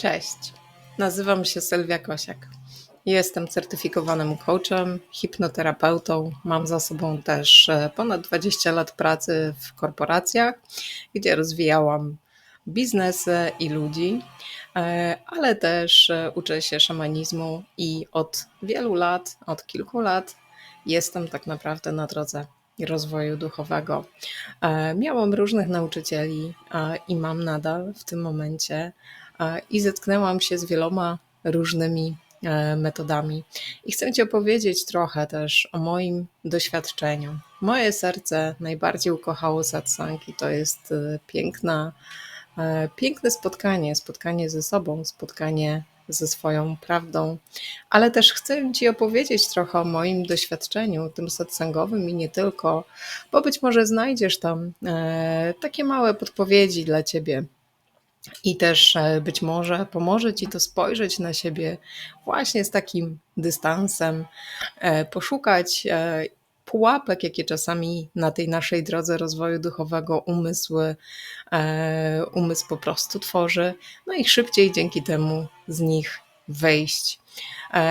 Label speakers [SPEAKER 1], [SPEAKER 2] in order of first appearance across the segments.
[SPEAKER 1] Cześć, nazywam się Sylwia Kosiak. Jestem certyfikowanym coachem, hipnoterapeutą. Mam za sobą też e, ponad 20 lat pracy w korporacjach, gdzie rozwijałam biznesy i ludzi, e, ale też e, uczę się szamanizmu i od wielu lat, od kilku lat jestem tak naprawdę na drodze rozwoju duchowego. Miałam różnych nauczycieli i mam nadal w tym momencie i zetknęłam się z wieloma różnymi e, metodami. I chcę Ci opowiedzieć trochę też o moim doświadczeniu. Moje serce najbardziej ukochało satsang i to jest e, piękna, e, piękne spotkanie, spotkanie ze sobą, spotkanie ze swoją prawdą, ale też chcę Ci opowiedzieć trochę o moim doświadczeniu, tym satsangowym i nie tylko, bo być może znajdziesz tam takie małe podpowiedzi dla Ciebie i też e, być może pomoże ci to spojrzeć na siebie właśnie z takim dystansem, e, poszukać e, pułapek, jakie czasami na tej naszej drodze rozwoju duchowego umysł, umysł po prostu tworzy, no i szybciej dzięki temu z nich wejść.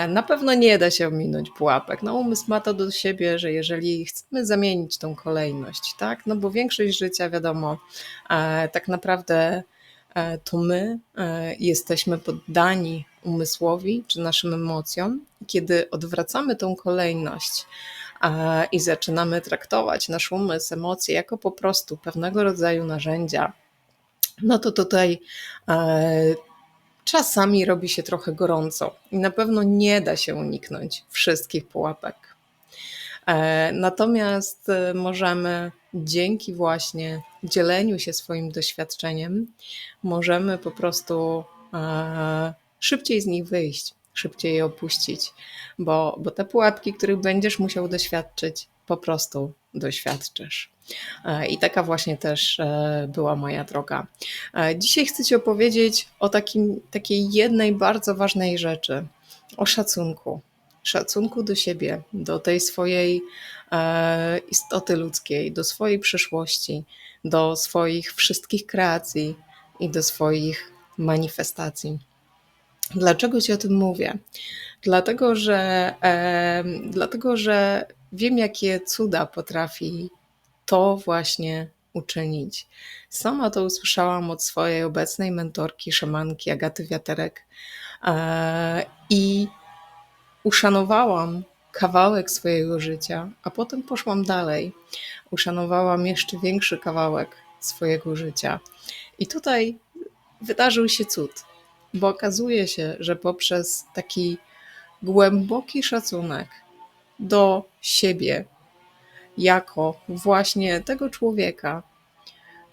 [SPEAKER 1] Na pewno nie da się ominąć pułapek. No, umysł ma to do siebie, że jeżeli chcemy zamienić tą kolejność, tak, no bo większość życia, wiadomo, tak naprawdę to my e, jesteśmy poddani umysłowi czy naszym emocjom. Kiedy odwracamy tą kolejność e, i zaczynamy traktować nasz umysł, emocje jako po prostu pewnego rodzaju narzędzia, no to tutaj czasami robi się trochę gorąco i na pewno nie da się uniknąć wszystkich pułapek. Natomiast możemy dzięki właśnie dzieleniu się swoim doświadczeniem możemy po prostu e, szybciej z nich wyjść, szybciej je opuścić, bo, bo te pułapki, których będziesz musiał doświadczyć, po prostu doświadczysz. E, I taka właśnie też e, była moja droga. Dzisiaj chcę Ci opowiedzieć o takim, takiej jednej bardzo ważnej rzeczy o szacunku szacunku do siebie, do tej swojej e, istoty ludzkiej, do swojej przyszłości, do swoich wszystkich kreacji i do swoich manifestacji. Dlaczego Ci o tym mówię? Dlatego, że, e, dlatego, że wiem, jakie cuda potrafi to właśnie uczynić. Sama to usłyszałam od swojej obecnej mentorki, szamanki Agaty Wiaterek. E, I uszanowałam kawałek swojego życia, a potem poszłam dalej. Uszanowałam jeszcze większy kawałek swojego życia. I tutaj wydarzył się cud, bo okazuje się, że poprzez taki głęboki szacunek do siebie, jako właśnie tego człowieka,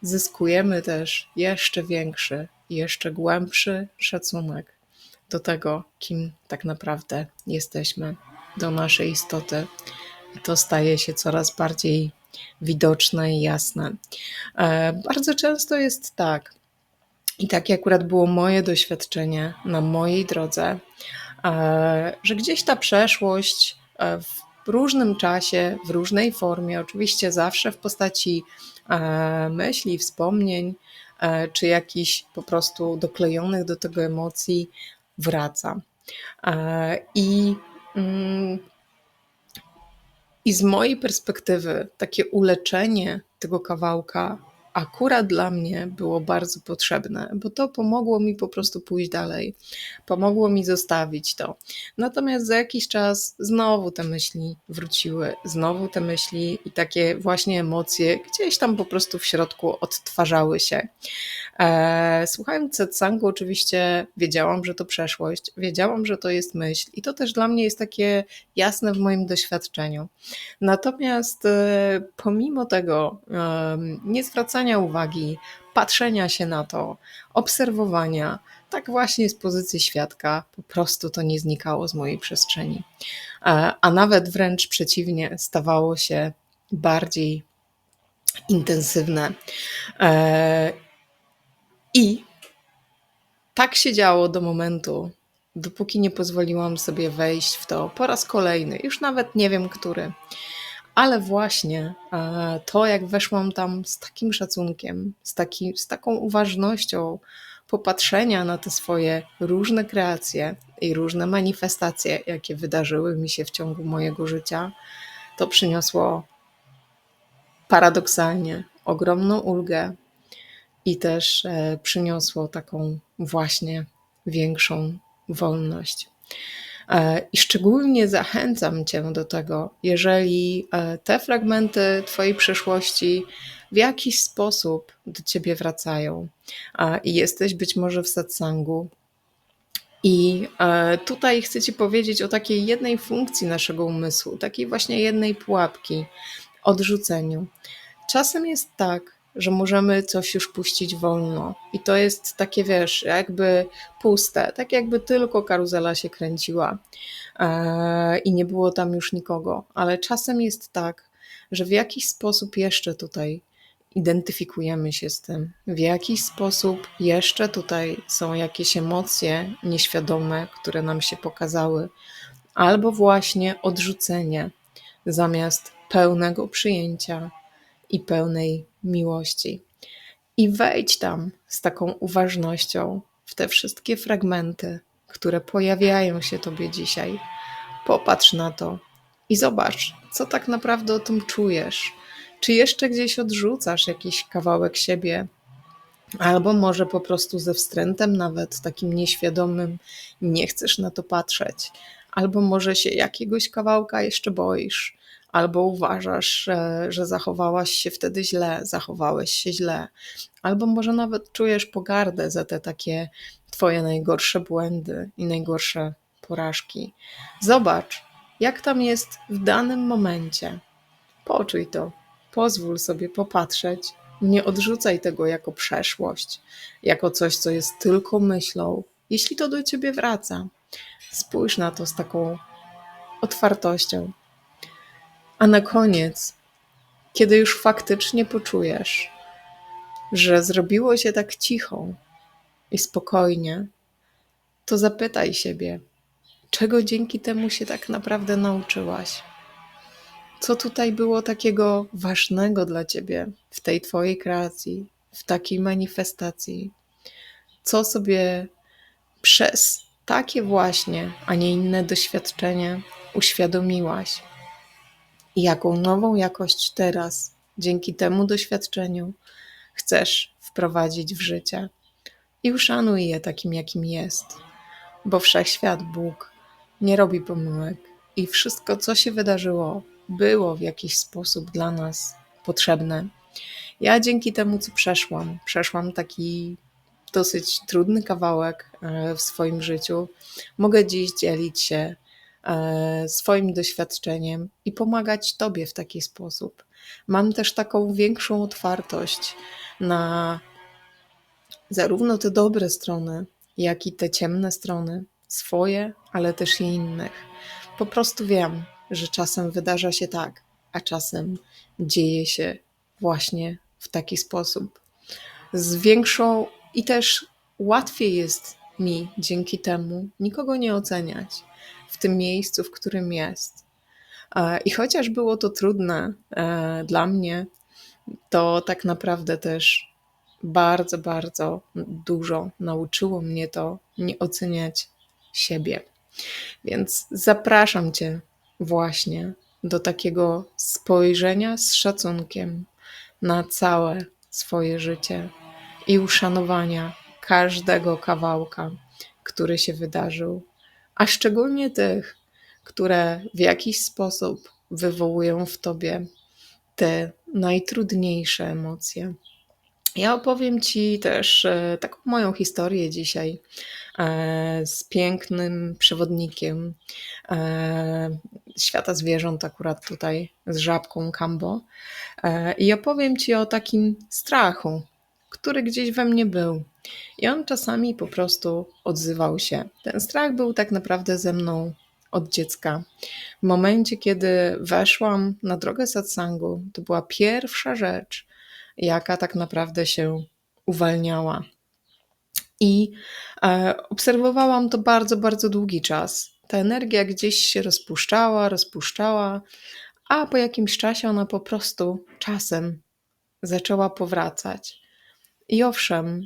[SPEAKER 1] zyskujemy też jeszcze większy, jeszcze głębszy szacunek do tego, kim tak naprawdę jesteśmy, do naszej istoty. I to staje się coraz bardziej widoczne i jasne. E, bardzo często jest tak, i takie akurat było moje doświadczenie na mojej drodze, e, że gdzieś ta przeszłość e, w różnym czasie, w różnej formie, oczywiście zawsze w postaci myśli, wspomnień, czy jakichś po prostu doklejonych do tego emocji, wraca. E, I, mm, I z mojej perspektywy takie uleczenie tego kawałka akurat dla mnie było bardzo potrzebne, bo to pomogło mi po prostu pójść dalej, pomogło mi zostawić to. Natomiast za jakiś czas znowu te myśli wróciły, znowu te myśli i takie właśnie emocje gdzieś tam po prostu w środku odtwarzały się. E, słuchając satsangu, oczywiście wiedziałam, że to przeszłość, wiedziałam, że to jest myśl, i to też dla mnie jest takie jasne w moim doświadczeniu. Natomiast e, pomimo tego, nie zwracania uwagi, patrzenia się na to, obserwowania, tak właśnie z pozycji świadka, po prostu to nie znikało z mojej przestrzeni. E, a nawet wręcz przeciwnie, stawało się bardziej intensywne. I tak się działo do momentu, dopóki nie pozwoliłam sobie wejść w to po raz kolejny, już nawet nie wiem który. Ale właśnie e, to, jak weszłam tam z takim szacunkiem, z, taki, z taką uważnością popatrzenia na te swoje różne kreacje i różne manifestacje, jakie wydarzyły mi się w ciągu mojego życia, to przyniosło paradoksalnie ogromną ulgę i też e, przyniosło taką właśnie większą wolność. E, I szczególnie zachęcam Cię do tego, jeżeli e, te fragmenty Twojej przeszłości w jakiś sposób do Ciebie wracają i jesteś być może w satsangu. I tutaj chcę Ci powiedzieć o takiej jednej funkcji naszego umysłu, takiej właśnie jednej pułapki odrzuceniu. Czasem jest tak, że możemy coś już puścić wolno. I to jest takie, wiesz, jakby puste, tak jakby tylko karuzela się kręciła e, i nie było tam już nikogo. Ale czasem jest tak, że w jakiś sposób jeszcze tutaj identyfikujemy się z tym, w jakiś sposób jeszcze tutaj są jakieś emocje nieświadome, które nam się pokazały, albo właśnie odrzucenie zamiast pełnego przyjęcia i pełnej miłości. I wejdź tam z taką uważnością w te wszystkie fragmenty, które pojawiają się Tobie dzisiaj. Popatrz na to i zobacz, co tak naprawdę o tym czujesz. Czy jeszcze gdzieś odrzucasz jakiś kawałek siebie, albo może po prostu ze wstrętem, nawet takim nieświadomym, nie chcesz na to patrzeć, albo może się jakiegoś kawałka jeszcze boisz, albo uważasz, że zachowałaś się wtedy źle, zachowałeś się źle, albo może nawet czujesz pogardę za te takie Twoje najgorsze błędy i najgorsze porażki. Zobacz, jak tam jest w danym momencie. Poczuj to, pozwól sobie popatrzeć. Nie odrzucaj tego jako przeszłość, jako coś, co jest tylko myślą. Jeśli to do ciebie wraca, spójrz na to z taką otwartością, a na koniec, kiedy już faktycznie poczujesz, że zrobiło się tak cicho i spokojnie, to zapytaj siebie, czego dzięki temu się tak naprawdę nauczyłaś? Co tutaj było takiego ważnego dla ciebie w tej twojej kreacji, w takiej manifestacji? Co sobie przez takie właśnie, a nie inne doświadczenie uświadomiłaś? I jaką nową jakość teraz, dzięki temu doświadczeniu, chcesz wprowadzić w życie. I uszanuj je takim, jakim jest, bo wszechświat Bóg nie robi pomyłek i wszystko, co się wydarzyło, było w jakiś sposób dla nas potrzebne. Ja dzięki temu, co przeszłam, przeszłam taki dosyć trudny kawałek e, w swoim życiu, mogę dziś dzielić się swoim doświadczeniem i pomagać Tobie w taki sposób. Mam też taką większą otwartość na zarówno te dobre strony, jak i te ciemne strony, swoje, ale też i innych. Po prostu wiem, że czasem wydarza się tak, a czasem dzieje się właśnie w taki sposób. Z większą i też łatwiej jest mi dzięki temu nikogo nie oceniać w tym miejscu, w którym jest. E, I chociaż było to trudne e, dla mnie, to tak naprawdę też bardzo, bardzo dużo nauczyło mnie to nie oceniać siebie. Więc zapraszam Cię właśnie do takiego spojrzenia z szacunkiem na całe swoje życie i uszanowania każdego kawałka, który się wydarzył a szczególnie tych, które w jakiś sposób wywołują w tobie te najtrudniejsze emocje. Ja opowiem Ci też e, taką moją historię dzisiaj e, z pięknym przewodnikiem e, świata zwierząt, akurat tutaj z żabką Kambo. I opowiem Ci o takim strachu, który gdzieś we mnie był. I on czasami po prostu odzywał się. Ten strach był tak naprawdę ze mną od dziecka. W momencie, kiedy weszłam na drogę satsangu, to była pierwsza rzecz, jaka tak naprawdę się uwalniała. I e, obserwowałam to bardzo, bardzo długi czas. Ta energia gdzieś się rozpuszczała, rozpuszczała, a po jakimś czasie ona po prostu czasem zaczęła powracać. I owszem,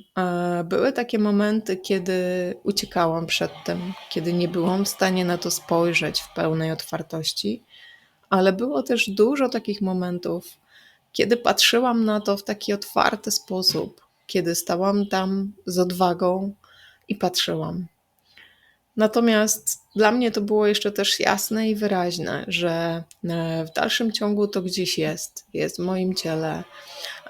[SPEAKER 1] były takie momenty, kiedy uciekałam przed tym, kiedy nie byłam w stanie na to spojrzeć w pełnej otwartości, ale było też dużo takich momentów, kiedy patrzyłam na to w taki otwarty sposób, kiedy stałam tam z odwagą i patrzyłam. Natomiast dla mnie to było jeszcze też jasne i wyraźne, że e, w dalszym ciągu to gdzieś jest, jest w moim ciele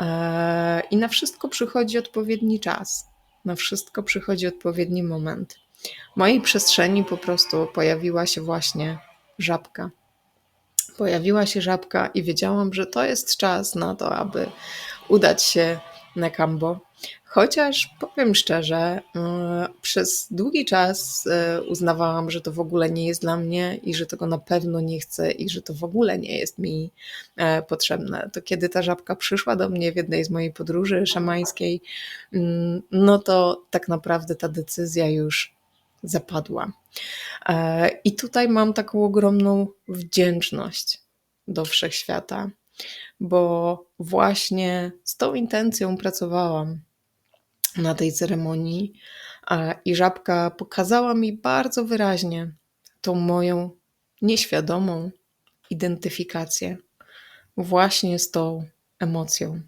[SPEAKER 1] e, i na wszystko przychodzi odpowiedni czas, na wszystko przychodzi odpowiedni moment. W mojej przestrzeni po prostu pojawiła się właśnie żabka. Pojawiła się żabka i wiedziałam, że to jest czas na to, aby udać się na Kambo Chociaż powiem szczerze, e, przez długi czas e, uznawałam, że to w ogóle nie jest dla mnie i że tego na pewno nie chcę i że to w ogóle nie jest mi e, potrzebne. To kiedy ta żabka przyszła do mnie w jednej z mojej podróży szamańskiej, mm, no to tak naprawdę ta decyzja już zapadła. I tutaj mam taką ogromną wdzięczność do wszechświata, bo właśnie z tą intencją pracowałam na tej ceremonii i żabka pokazała mi bardzo wyraźnie tą moją nieświadomą identyfikację właśnie z tą emocją.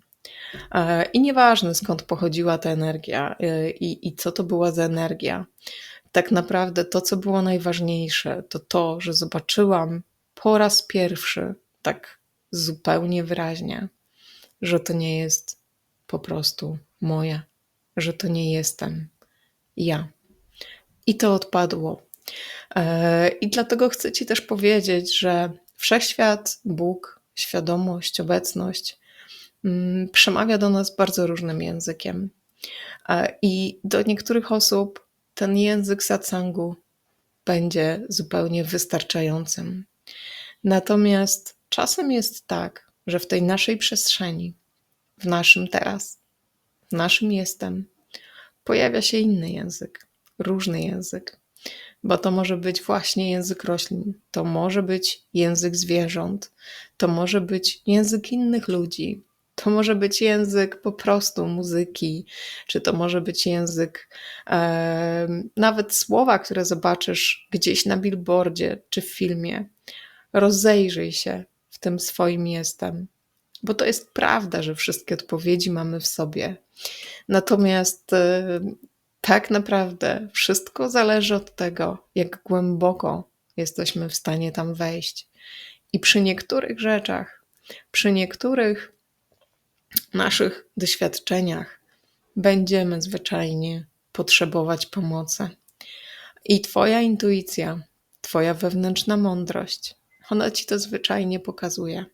[SPEAKER 1] I nieważne skąd pochodziła ta energia y, i, i co to była za energia. Tak naprawdę to, co było najważniejsze, to to, że zobaczyłam po raz pierwszy tak zupełnie wyraźnie, że to nie jest po prostu moje że to nie jestem ja. I to odpadło. E, I dlatego chcę Ci też powiedzieć, że wszechświat, Bóg, świadomość, obecność mm, przemawia do nas bardzo różnym językiem. E, I do niektórych osób ten język satsangu będzie zupełnie wystarczającym. Natomiast czasem jest tak, że w tej naszej przestrzeni, w naszym teraz, w naszym jestem pojawia się inny język, różny język, bo to może być właśnie język roślin, to może być język zwierząt, to może być język innych ludzi, to może być język po prostu muzyki, czy to może być język e, nawet słowa, które zobaczysz gdzieś na billboardzie czy w filmie. Rozejrzyj się tym swoim jestem, bo to jest prawda, że wszystkie odpowiedzi mamy w sobie. Natomiast y, tak naprawdę wszystko zależy od tego, jak głęboko jesteśmy w stanie tam wejść. I przy niektórych rzeczach, przy niektórych naszych doświadczeniach będziemy zwyczajnie potrzebować pomocy. I Twoja intuicja, Twoja wewnętrzna mądrość, ona Ci to zwyczajnie pokazuje.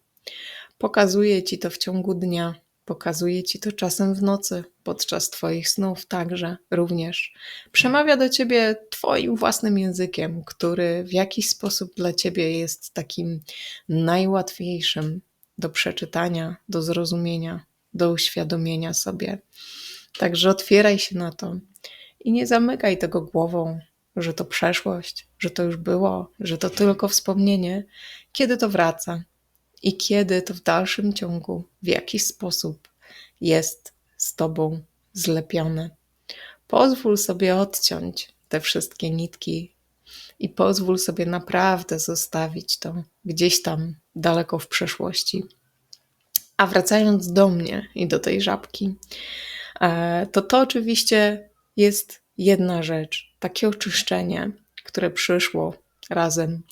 [SPEAKER 1] Pokazuje Ci to w ciągu dnia, Pokazuje ci to czasem w nocy, podczas Twoich snów także również. Przemawia do Ciebie Twoim własnym językiem, który w jakiś sposób dla Ciebie jest takim najłatwiejszym do przeczytania, do zrozumienia, do uświadomienia sobie. Także otwieraj się na to i nie zamykaj tego głową, że to przeszłość, że to już było, że to tylko wspomnienie, kiedy to wraca i kiedy to w dalszym ciągu w jakiś sposób jest z Tobą zlepione. Pozwól sobie odciąć te wszystkie nitki i pozwól sobie naprawdę zostawić to gdzieś tam daleko w przeszłości. A wracając do mnie i do tej żabki, e, to to oczywiście jest jedna rzecz, takie oczyszczenie, które przyszło razem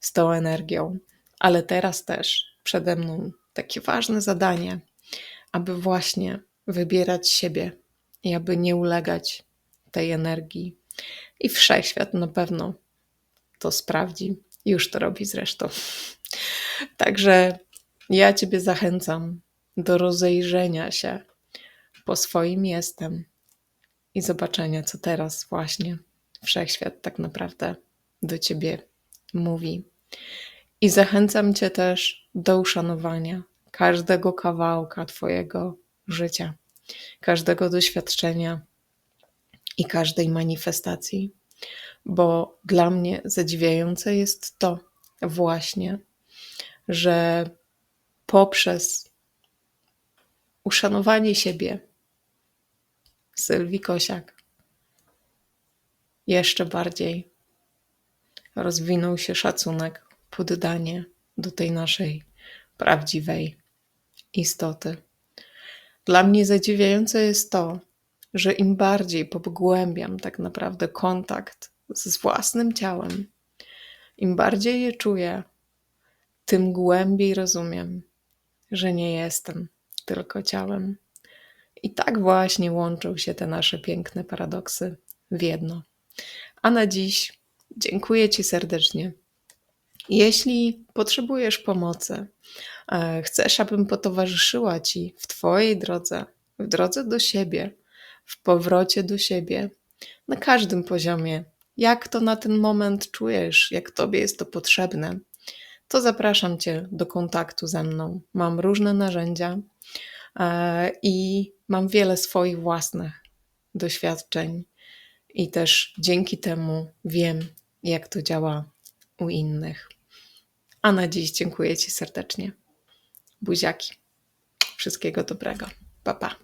[SPEAKER 1] z tą energią, ale teraz też przede mną takie ważne zadanie, aby właśnie wybierać siebie i aby nie ulegać tej energii. I wszechświat na pewno to sprawdzi. Już to robi zresztą. Także ja Ciebie zachęcam do rozejrzenia się po swoim jestem i zobaczenia, co teraz właśnie wszechświat tak naprawdę do Ciebie mówi. I zachęcam Cię też do uszanowania każdego kawałka Twojego życia, każdego doświadczenia i każdej manifestacji, bo dla mnie zadziwiające jest to właśnie, że poprzez uszanowanie siebie, Sylwii Kosiak jeszcze bardziej rozwinął się szacunek, poddanie do tej naszej prawdziwej istoty. Dla mnie zadziwiające jest to, że im bardziej pogłębiam tak naprawdę kontakt z własnym ciałem, im bardziej je czuję, tym głębiej rozumiem, że nie jestem tylko ciałem. I tak właśnie łączą się te nasze piękne paradoksy w jedno. A na dziś dziękuję Ci serdecznie. Jeśli potrzebujesz pomocy, e, chcesz, abym potowarzyszyła Ci w Twojej drodze, w drodze do siebie, w powrocie do siebie, na każdym poziomie, jak to na ten moment czujesz, jak Tobie jest to potrzebne, to zapraszam Cię do kontaktu ze mną. Mam różne narzędzia e, i mam wiele swoich własnych doświadczeń, i też dzięki temu wiem, jak to działa u innych. A na dziś dziękuję Ci serdecznie. Buziaki. Wszystkiego dobrego. Pa, pa.